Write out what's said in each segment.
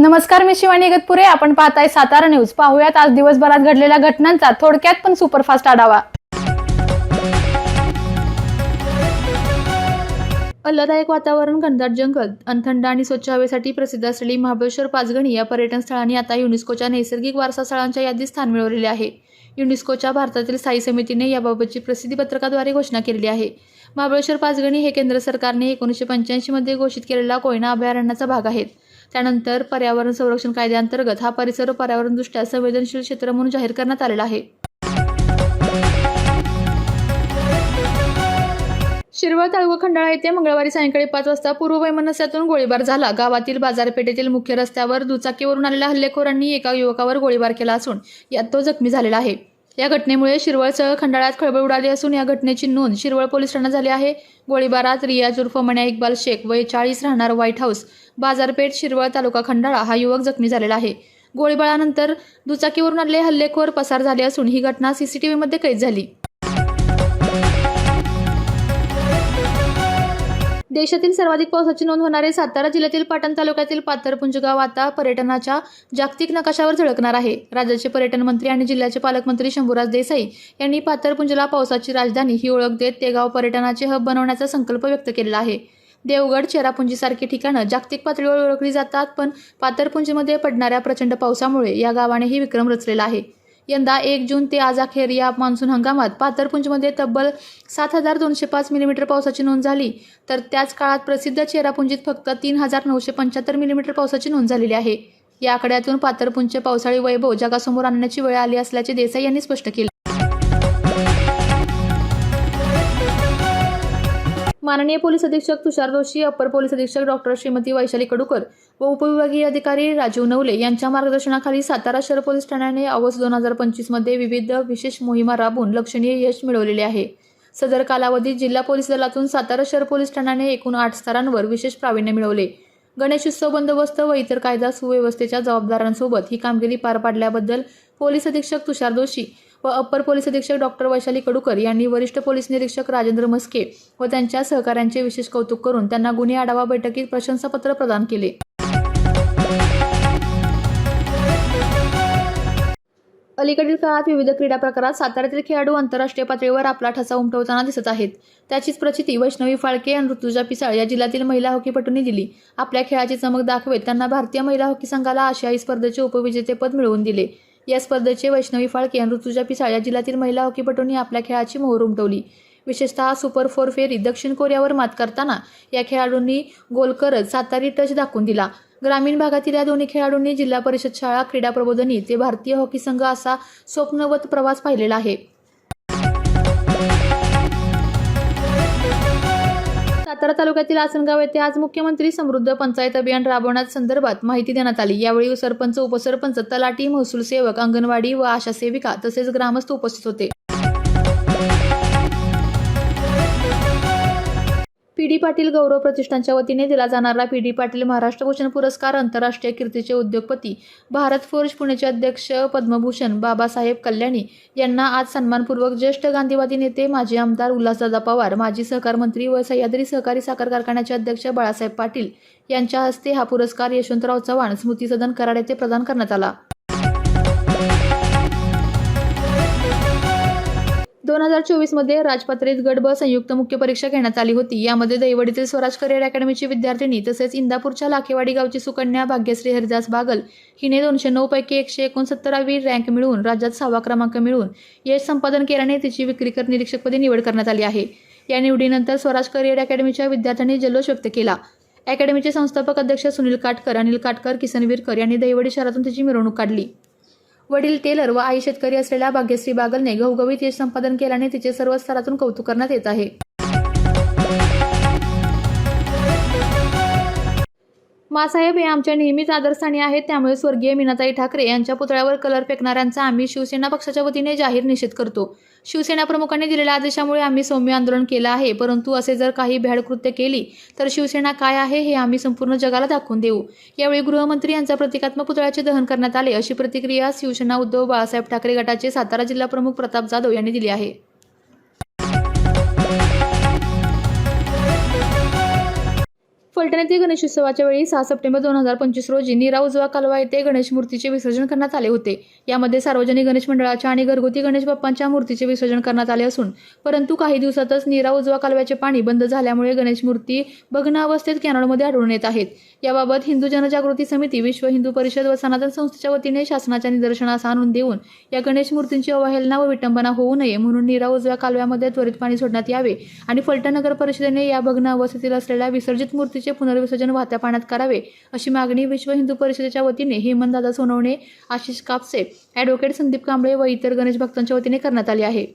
नमस्कार मी शिवानी इगतपुरे आपण पाहताय सातारा न्यूज. पाहूयात आज दिवसभरात घडलेल्या घटनांचा थोडक्यात पण सुपरफास्ट आढावा. आल्हाददायक वातावरण घनदाट जंगल अन थंड आणि स्वच्छ हवेसाठी प्रसिद्ध असलेली महाबळेश्वर पाचगणी या पर्यटन स्थळांनी आता युनेस्कोच्या नैसर्गिक वारसा स्थळांच्या यादीत स्थान मिळवलेले आहे. युनेस्कोच्या भारतातील स्थायी समितीने याबाबतची प्रसिद्धी पत्रकाद्वारे घोषणा केलेली आहे. महाबळेश्वर पाचगणी हे केंद्र सरकारने एकोणीसशे पंच्याऐंशीमध्ये घोषित केलेला कोयना अभयारण्याचा भाग आहेत. त्यानंतर पर्यावरण संरक्षण कायद्याअंतर्गत हा परिसर पर्यावरणदृष्ट्या संवेदनशील क्षेत्र म्हणून जाहीर करण्यात आलेला आहे. शिरवळ तालुका खंडाळा येथे मंगळवारी सायंकाळी पाच वाजता पूर्व वैमनस्यातून गोळीबार झाला. गावातील बाजारपेठेतील मुख्य रस्त्यावर दुचाकीवरून आलेल्या हल्लेखोरांनी एका युवकावर गोळीबार केला असून यात तो जखमी झालेला आहे. या घटनेमुळे शिरवळसह खंडाळ्यात खळबळ उडाली असून या घटनेची नोंद शिरवळ पोलीस ठाण्यात झाली आहे. गोळीबारात रियाज उर्फ मण्या इक्बाल शेख वय चाळीस राहणार व्हाईट हाऊस बाजारपेठ शिरवळ तालुका खंडाळा हा युवक जखमी झालेला आहे. गोळीबारानंतर दुचाकीवरून आलेले हल्लेखोर पसार झाले असून ही घटना सीसीटीव्हीमध्ये कैद झाली. देशातील सर्वाधिक पावसाची नोंद होणारे सातारा जिल्ह्यातील पाटण तालुक्यातील पाथरपुंज गाव आता पर्यटनाच्या जागतिक नकाशावर झळकणार आहे. राज्याचे पर्यटन मंत्री आणि जिल्ह्याचे पालकमंत्री शंभूराज देसाई यांनी पाथरपुंजला पावसाची राजधानी ही ओळख देत ते गाव पर्यटनाचे हब बनवण्याचा संकल्प व्यक्त केलेला आहे. देवगड चेरापुंजीसारखी ठिकाणं जागतिक पातळीवर ओळखली जातात पण पाथरपुंजीमध्ये पडणाऱ्या प्रचंड पावसामुळे या गावानेही विक्रम रचलेला आहे. यंदा एक जून ते आज अखेर या मान्सून हंगामात पाथरपुंजमध्ये तब्बल सात हजार दोनशे पाच मिलीमीटर पावसाची नोंद झाली. तर त्याच काळात प्रसिद्ध चेरापुंजीत फक्त तीन हजार नऊशे पंच्याहत्तर मिलीमीटर पावसाची नोंद झालेली आहे. या आकड्यातून पातरपुंजचे पावसाळी वैभव जगासमोर आणण्याची वेळ आली असल्याचे देसाई यांनी स्पष्ट केले. माननीय पोलीस अधीक्षक तुषार जोशी अपर पोलीस अधीक्षक डॉक्टर श्रीमती वैशाली कडूकर व उपविभागीय अधिकारी राजीव नवले यांच्या मार्गदर्शनाखाली सातारा शहर पोलीस ठाण्याने ऑगस्ट दोन हजार पंचवीसमध्ये विविध विशेष मोहिमा राबवून लक्षणीय यश मिळवलेले आहे. सदर कालावधीत जिल्हा पोलीस दलातून सातारा शहर पोलीस ठाण्याने एकूण आठ स्तरांवर विशेष प्रावीण्य मिळवले. गणेशोत्सव बंदोबस्त व इतर कायदा सुव्यवस्थेच्या जबाबदारांसोबत ही कामगिरी पार पाडल्याबद्दल पोलीस अधीक्षक तुषार जोशी व अप्पर पोलीस अधीक्षक डॉक्टर वैशाली कडूकर यांनी वरिष्ठ पोलीस निरीक्षक राजेंद्र मस्के व त्यांच्या सहकाऱ्यांचे विशेष कौतुक करून त्यांना गुन्हे आढावा बैठकीत प्रशंसापत्र प्रदान केले. अलीकडील काळात विविध क्रीडा प्रकारात साताऱ्यातील खेळाडू आंतरराष्ट्रीय पातळीवर आपला ठसा उमटवताना दिसत आहेत. त्याचीच प्रचिती वैष्णवी फाळके आणि ऋतुजा पिसाळ या जिल्ह्यातील महिला हॉकीपटूंनी दिली. आपल्या खेळाची चमक दाखवेत त्यांना भारतीय महिला हॉकी संघाला आशियाई स्पर्धेचे उपविजेतेपद मिळवून दिले. या स्पर्धेचे वैष्णवी फाळके ऋतुजा पिसाळ या जिल्ह्यातील महिला हॉकीपटूंनी आपल्या खेळाची मोहर उमटवली. विशेषतः सुपर फोर फेरी दक्षिण कोरियावर मात करताना या खेळाडूंनी गोल करत सातारी टच दाखवून दिला. ग्रामीण भागातील या दोन्ही खेळाडूंनी जिल्हा परिषद शाळा क्रीडा प्रबोधनी ते भारतीय हॉकी संघ असा स्वप्नवत प्रवास पाहिलेला आहे. सातारा तालुक्यातील आसनगाव येथे आज मुख्यमंत्री समृद्ध पंचायत अभियान राबवण्यात संदर्भात माहिती देण्यात आली. यावेळी सरपंच उपसरपंच तलाठी महसूल सेवक अंगणवाडी व आशा सेविका तसेच ग्रामस्थ उपस्थित होते. पी डी पाटील गौरव प्रतिष्ठानच्या वतीने दिला जाणारा पी डी पाटील महाराष्ट्र भूषण पुरस्कार आंतरराष्ट्रीय कीर्तीचे उद्योगपती भारत फोर्ज पुणेचे अध्यक्ष पद्मभूषण बाबासाहेब कल्याणी यांना आज सन्मानपूर्वक ज्येष्ठ गांधीवादी नेते माजी आमदार उल्हासदादा पवार माजी सहकार मंत्री व सह्याद्री सहकारी साखर कारखान्याचे अध्यक्ष बाळासाहेब पाटील यांच्या हस्ते हा पुरस्कार यशवंतराव चव्हाण स्मृती सदन कराड येथे प्रदान करण्यात आला. दोन हजार चोवीसमध्ये राजपत्रित गट ब संयुक्त मुख्य परीक्षा घेण्यात आली होती. यामध्ये दहिवडीतील स्वराज करिअर अकॅडमीची विद्यार्थिनी तसेच इंदापूरच्या लाखेवाडी गावची सुकन्या भाग्यश्री हरिदास बागल हिने दोनशे नऊ पैकी एकशे एकोणसत्तरावी रँक मिळवून राज्यात सहावा क्रमांक मिळवून यश संपादन केल्याने तिची विक्रीकर निरीक्षकपदी निवड करण्यात आली आहे. या निवडीनंतर स्वराज करिअर अकॅडमीच्या विद्यार्थ्यांनी जल्लोष व्यक्त केला. अकॅडमीचे संस्थापक अध्यक्ष सुनील काटकर अनिल काटकर किसन विरकर यांनी दैवडी शहरातून तिची मिरवणूक काढली. वडील टेलर व आई शेतकरी असलेल्या भाग्यश्री बागलने घवघवीत यश संपादन केल्याने तिचे सर्व स्तरातून कौतुक करण्यात येत आहे. मासाहेब हे आमच्या नेहमीच आदरस्थानी आहेत. त्यामुळे स्वर्गीय मीनाताई ठाकरे यांच्या पुतळ्यावर कलर फेकणाऱ्यांचा आम्ही शिवसेना पक्षाच्या वतीने जाहीर निषेध करतो. शिवसेना प्रमुखांनी दिलेल्या आदेशामुळे आम्ही सौम्य आंदोलन केलं आहे. परंतु असे जर काही भ्याडकृत्य केली तर शिवसेना काय आहे हे आम्ही संपूर्ण जगाला दाखवून देऊ. यावेळी गृहमंत्री यांचा प्रतिकात्मक पुतळ्याचे दहन करण्यात आले अशी प्रतिक्रिया शिवसेना उद्धव बाळासाहेब ठाकरे गटाचे सातारा जिल्हा प्रमुख प्रताप जाधव यांनी दिली आहे. फलटण येथे गणेशोत्सवाच्या वेळी सहा सप्टेंबर दोन हजार पंचवीस रोजी नीरा उजवा कालवा येथे गणेश मूर्तीचे विसर्जन करण्यात आले होते. यामध्ये सार्वजनिक गणेश मंडळाच्या आणि घरगुती गणेश बाप्पांच्या मूर्तीचे विसर्जन करण्यात आले असून परंतु काही दिवसातच नीरा उजवा कालव्याचे पाणी बंद झाल्यामुळे गणेश मूर्ती भग्न अवस्थेत कॅनॉलमध्ये आढळून येत आहेत. याबाबत हिंदू जनजागृती समिती विश्व हिंदू परिषद व सनातन संस्थेच्या वतीने शासनाच्या निदर्शनास आणून देऊन या गणेश मूर्तींची अवहेलना व विटंबना होऊ नये म्हणून नीरा उजव्या कालव्यामध्ये त्वरित पाणी सोडण्यात यावे आणि फलटण नगर परिषदेने या भग्न अवस्थेतील असलेल्या विसर्जित मूर्ती मूर्तीचे पुनर्विसर्जन वाहत्या पाण्यात करावे अशी मागणी विश्व हिंदू परिषदेच्या वतीने हेमंतदादा सोनवणे आशिष कापसे ॲडव्होकेट संदीप कांबळे व इतर गणेश भक्तांच्या वतीने करण्यात आली आहे.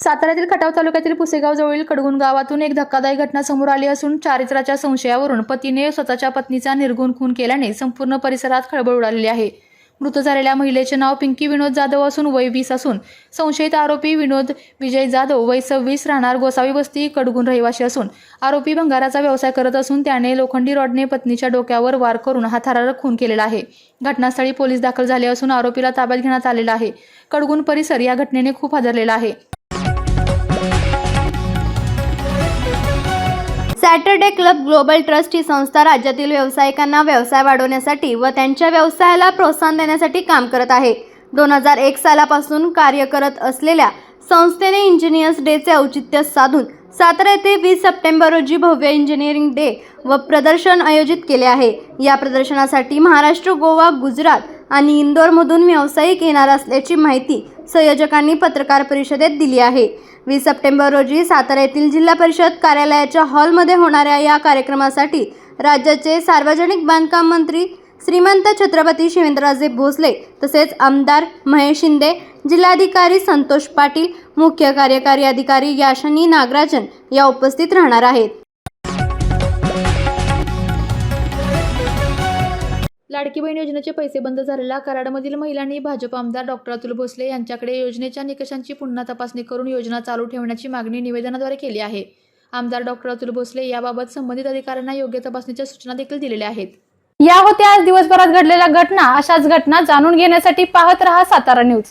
साताऱ्यातील खटाव तालुक्यातील पुसेगाव जवळील कडगुण गावातून एक धक्कादायक घटना समोर आली असून चारित्र्याच्या संशयावरून पतीने स्वतःच्या पत्नीचा निर्गुण खून केल्याने संपूर्ण परिसरात खळबळ उडालेली आहे. मृत झालेल्या महिलेचे नाव पिंकी विनोद जाधव असून वय वीस असून संशयित आरोपी विनोद विजय जाधव वय सव्वीस राहणार गोसावी वस्ती कडगुण रहिवासी असून आरोपी भंगाराचा व्यवसाय करत असून त्याने लोखंडी रॉडने पत्नीच्या डोक्यावर वार करून हा थरारक खून केलेला आहे. घटनास्थळी पोलीस दाखल झाले असून आरोपीला ताब्यात घेण्यात आलेला आहे. कडगुण परिसर या घटनेने खूप हादरलेला आहे. सॅटरडे क्लब ग्लोबल ट्रस्ट ही संस्था राज्यातील व्यावसायिकांना व्यवसाय वाढवण्यासाठी व त्यांच्या व्यवसायाला प्रोत्साहन देण्यासाठी काम करत आहे. दोन हजार एक सालापासून कार्य करत असलेल्या संस्थेने इंजिनियर्स डेचे औचित्य साधून सातारा येथे वीस सप्टेंबर रोजी भव्य इंजिनिअरिंग डे व प्रदर्शन आयोजित केले आहे. या प्रदर्शनासाठी महाराष्ट्र गोवा गुजरात आणि इंदोरमधून व्यावसायिक येणार असल्याची माहिती संयोजकांनी पत्रकार परिषदेत दिली आहे. वीस सप्टेंबर रोजी सातारा येथील जिल्हा परिषद कार्यालयाच्या हॉलमध्ये होणाऱ्या या कार्यक्रमासाठी राज्याचे सार्वजनिक बांधकाम मंत्री श्रीमंत छत्रपती शिवेंद्रराजे भोसले तसेच आमदार महेश शिंदे जिल्हाधिकारी संतोष पाटील मुख्य कार्यकारी अधिकारी याशनी नागराजन या उपस्थित राहणार आहेत. लाडकी बहीण योजनेचे पैसे बंद झालेल्या कराडमधील महिलांनी भाजप आमदार डॉक्टर अतुल भोसले यांच्याकडे योजनेच्या निकषांची पुन्हा तपासणी करून योजना चालू ठेवण्याची मागणी निवेदनाद्वारे केली आहे. आमदार डॉक्टर अतुल भोसले याबाबत संबंधित अधिकाऱ्यांना योग्य तपासणीच्या सूचना देखील दिलेल्या आहेत. या होत्या आज दिवसभरात घडलेल्या घटना. अशाच घटना जाणून घेण्यासाठी पाहत रहा सातारा न्यूज.